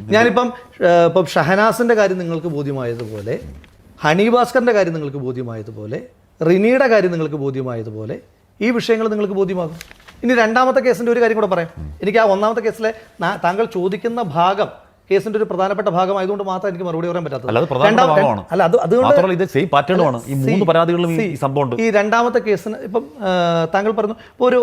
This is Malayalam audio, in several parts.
ഞാനിപ്പം ഇപ്പം ഷഹനാസിന്റെ കാര്യം നിങ്ങൾക്ക് ബോധ്യമായതുപോലെ ഹണി ഭാസ്കറിന്റെ കാര്യം നിങ്ങൾക്ക് ബോധ്യമായതുപോലെ റിനിയുടെ കാര്യം നിങ്ങൾക്ക് ബോധ്യമായതുപോലെ ഈ വിഷയങ്ങൾ നിങ്ങൾക്ക് ബോധ്യമാകും. ഇനി രണ്ടാമത്തെ കേസിന്റെ ഒരു കാര്യം കൂടെ പറയാം. എനിക്ക് ആ ഒന്നാമത്തെ കേസിലെ താങ്കൾ ചോദിക്കുന്ന ഭാഗം കേസിന്റെ ഒരു പ്രധാനപ്പെട്ട ഭാഗമായതുകൊണ്ട് മാത്രം എനിക്ക് മറുപടി പറയാൻ പറ്റാത്തത്. അല്ല, അത് അതുകൊണ്ട് ഇത് സെയിം പാറ്റേണുമാണ് ഈ മൂന്ന് പരാതികളിലും ഈ See, സംഭവം ഈ രണ്ടാമത്തെ കേസിന് ഇപ്പം താങ്കൾ പറഞ്ഞു ഇപ്പോൾ ഒരു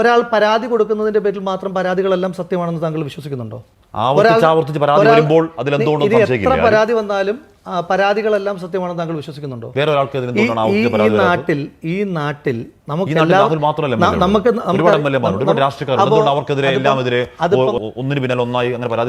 ഒരാൾ പരാതി കൊടുക്കുന്നതിന്റെ പേരിൽ മാത്രം പരാതികളെല്ലാം സത്യമാണെന്ന് താങ്കൾ വിശ്വസിക്കുന്നുണ്ടോ? ആവർത്തിച്ച് ആവർത്തിച്ച് പരാതി വരുമ്പോൾ അതിലെന്തുകൊണ്ടും ഇനി എത്ര സംശയിക്കില്ല. പരാതി വന്നാലും പരാതികളെല്ലാം സത്യമാണെന്ന് താങ്കൾ വിശ്വസിക്കുന്നുണ്ടോ? വേറെ ഒരാൾക്ക് ഈ നാട്ടിൽ ഈ നാട്ടിൽ നമുക്ക്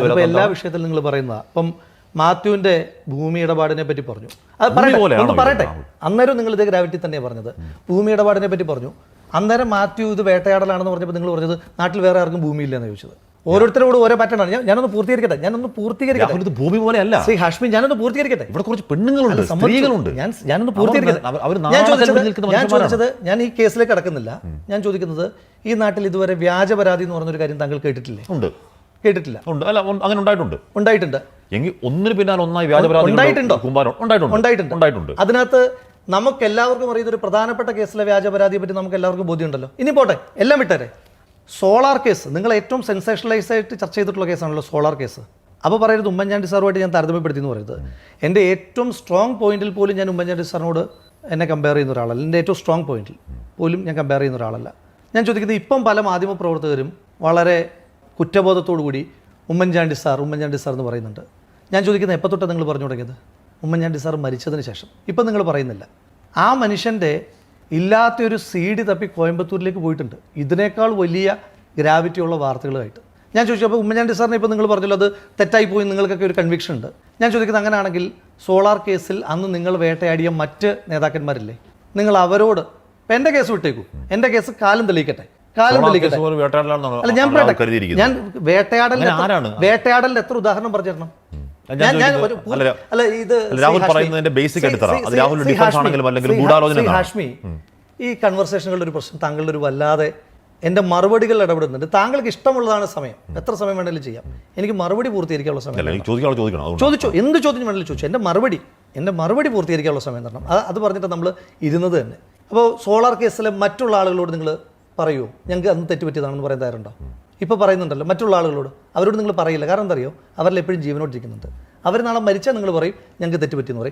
നമുക്ക് എല്ലാം വിഷയത്തിലും നിങ്ങൾ പറയുന്നത്. അപ്പം മാത്യുവിന്റെ ഭൂമി ഇടപാടിനെ പറ്റി പറഞ്ഞു. അത് പറയട്ടെ ഒന്ന്? പറയട്ടെ. അന്നേരം നിങ്ങൾ ഇതേ ഗ്രാവിറ്റി തന്നെയാണ് പറഞ്ഞത്. ഭൂമി ഇടപാടിനെ പറ്റി പറഞ്ഞു. അന്നേരം മാത്യു ഇത് വേട്ടയാടലാണെന്ന് പറഞ്ഞപ്പോൾ നിങ്ങൾ പറഞ്ഞത് നാട്ടിൽ വേറെ ആർക്കും ഭൂമിയില്ലെന്ന് ചോദിച്ചത്. ഓരോരുത്തരോട് ഓരോ പാറ്റേൺ ആണ്. ഞാൻ- ഞാനൊന്ന് പൂർത്തീകരിക്കട്ടെ? ഞാനൊന്ന് പൂർത്തീകരിക്കട്ടെ? ഭൂമി ഇത് ഭൂമി പോലെയല്ല ശ്രീ ഹാഷ്മി ഞാനൊന്ന് പൂർത്തീകരിക്കട്ടെ? ഇവിടെ കുറച്ച് പെണ്ണുങ്ങളുണ്ട്. സ്ത്രീകളുണ്ട്. ഞാൻ ഞാനൊന്ന് പൂർത്തീകരിക്കട്ടെ? ഞാൻ ചോദിച്ചത് ഞാൻ ചോദിച്ചത് ഞാൻ ഈ കേസിലേക്ക് കടക്കുന്നില്ല. ഞാൻ ചോദിക്കുന്നത് ഈ നാട്ടിൽ ഇതുവരെ വ്യാജ പരാതി എന്ന് പറഞ്ഞൊരു കാര്യം താങ്കൾ കേട്ടിട്ടില്ലേ? ഉണ്ട്. കേട്ടിട്ടില്ല. ഉണ്ട്. അല്ല അങ്ങനെ ഉണ്ടായിട്ടുണ്ട്. ഉണ്ടായിട്ടുണ്ട്. എങ്കിൽ ഒന്നിന് പിന്നാലെ ഒന്നായി വ്യാജ പരാതി ഉണ്ടായിട്ടുണ്ടോ? ഉണ്ടായിട്ടുണ്ട്. ഉണ്ടായിട്ടുണ്ട്. ഉണ്ടായിട്ടുണ്ട്. അതിനകത്ത് നമുക്ക് എല്ലാവർക്കും അറിയുന്ന ഒരു പ്രധാനപ്പെട്ട കേസിലെ വ്യാജ പരാതിയെ പറ്റി നമുക്ക് എല്ലാവർക്കും ബോധ്യമുണ്ടല്ലോ. ഇനി പോട്ടെ എല്ലാം വിട്ടേരെ. Solar case. നിങ്ങൾ ഏറ്റവും സെൻസേഷണലൈസ് ആയിട്ട് ചർച്ച ചെയ്തിട്ടുള്ള കേസാണല്ലോ സോളാർ കേസ്. അപ്പോൾ പറയരുത് ഉമ്മൻചാണ്ടി സാറുമായിട്ട് ഞാൻ താരതമ്യപ്പെടുത്തി എന്ന് പറയുന്നത് എന്റെ ഏറ്റവും സ്ട്രോങ് പോയിന്റിൽ പോലും ഞാൻ ഉമ്മൻചാണ്ടി സാറിനോട് എന്നെ കമ്പയർ ചെയ്യുന്ന ഒരാളല്ല. എന്റെ ഏറ്റവും സ്ട്രോങ് പോയിന്റിൽ പോലും ഞാൻ കമ്പയർ ചെയ്യുന്ന ഒരാളല്ല. ഞാൻ ചോദിക്കുന്നത് ഇപ്പം പല മാധ്യമ പ്രവർത്തകരും വളരെ കൂടി ഉമ്മൻചാണ്ടി സാർ ഉമ്മൻചാണ്ടി സാർ എന്ന് പറയുന്നുണ്ട്. ഞാൻ ചോദിക്കുന്നത് എപ്പോൾ തൊട്ടാണ് നിങ്ങൾ പറഞ്ഞു തുടങ്ങിയത്? ഉമ്മൻചാണ്ടി സാർ മരിച്ചതിന് ശേഷം. ഇപ്പം നിങ്ങൾ പറയുന്നില്ല. ആ മനുഷ്യന്റെ ഇല്ലാത്തൊരു സീഡി തപ്പി കോയമ്പത്തൂരിലേക്ക് പോയിട്ടുണ്ട്. ഇതിനേക്കാൾ വലിയ ഗ്രാവിറ്റിയുള്ള വാർത്തകളുമായിട്ട് ഞാൻ ചോദിച്ചു അപ്പോൾ ഉമ്മൻചാണ്ടി സാറിനെ ഇപ്പോൾ നിങ്ങൾ പറഞ്ഞല്ലോ അത് തെറ്റായി പോയി നിങ്ങൾക്കൊക്കെ ഒരു കൺവിക്ഷൻ ഉണ്ട്. ഞാൻ ചോദിക്കുന്നത് അങ്ങനെയാണെങ്കിൽ സോളാർ കേസിൽ അന്ന് നിങ്ങൾ വേട്ടയാടിയ മറ്റ് നേതാക്കന്മാരില്ലേ? നിങ്ങൾ അവരോട് ഇപ്പം എന്റെ കേസ് വിട്ടേക്കൂ. എന്റെ കേസ് കാലം തെളിയിക്കട്ടെ. കാലം തെളിയിക്കട്ടെ. അല്ല ഞാൻ ഞാൻ വേട്ടയാടലിൽ വേട്ടയാടലിന് വേട്ടയാടലിൽ എത്ര ഉദാഹരണം പറഞ്ഞു തരണം അല്ല, ഇത് രാഹുൽ പറയുന്നതിന്റെ എടുത്തറ. അത് രാഹുലിന്റെ ശ്രീ ആണെങ്കിലും അല്ലെങ്കിൽ ഗൂഢാലോചന ഹാഷ്മി ഈ കൺവെർസേഷനുകളുടെ ഒരു പ്രശ്നം താങ്കളുടെ ഒരു വല്ലാതെ എന്റെ മറുപടികൾ ഇടപെടുന്നുണ്ട്. താങ്കൾക്ക് ഇഷ്ടമുള്ളതാണ് സമയം. എത്ര സമയം വേണമെങ്കിലും ചെയ്യാം. എനിക്ക് മറുപടി പൂർത്തീകരിക്കാനുള്ള സമയം ചോദിച്ചു എന്ത് ചോദ്യം വേണമെങ്കിലും ചോദിച്ചു. എന്റെ മറുപടി എന്റെ മറുപടി പൂർത്തീകരിക്കാനുള്ള സമയം തരണം. അത് അത് പറഞ്ഞിട്ട് നമ്മൾ ഇരുന്നത് തന്നെ. അപ്പോൾ സോളാർ കേസിലെ മറ്റുള്ള ആളുകളോട് നിങ്ങൾ പറയുമോ ഞങ്ങൾക്ക് അന്ന് തെറ്റുപറ്റിയതാണെന്ന് പറയാൻ തയ്യാറുണ്ടോ? ഇപ്പോൾ പറയുന്നുണ്ടല്ലോ മറ്റുള്ള ആളുകളോട്. അവരോട് നിങ്ങൾ പറയില്ല. കാരണം എന്തറിയോ അവരിൽ എപ്പോഴും ജീവനോട്ടിരിക്കുന്നുണ്ട് അവർ നാളെ മരിച്ചാൽ നിങ്ങൾ പറയും ഞങ്ങൾക്ക് തെറ്റുപറ്റിയെന്ന് പറയും.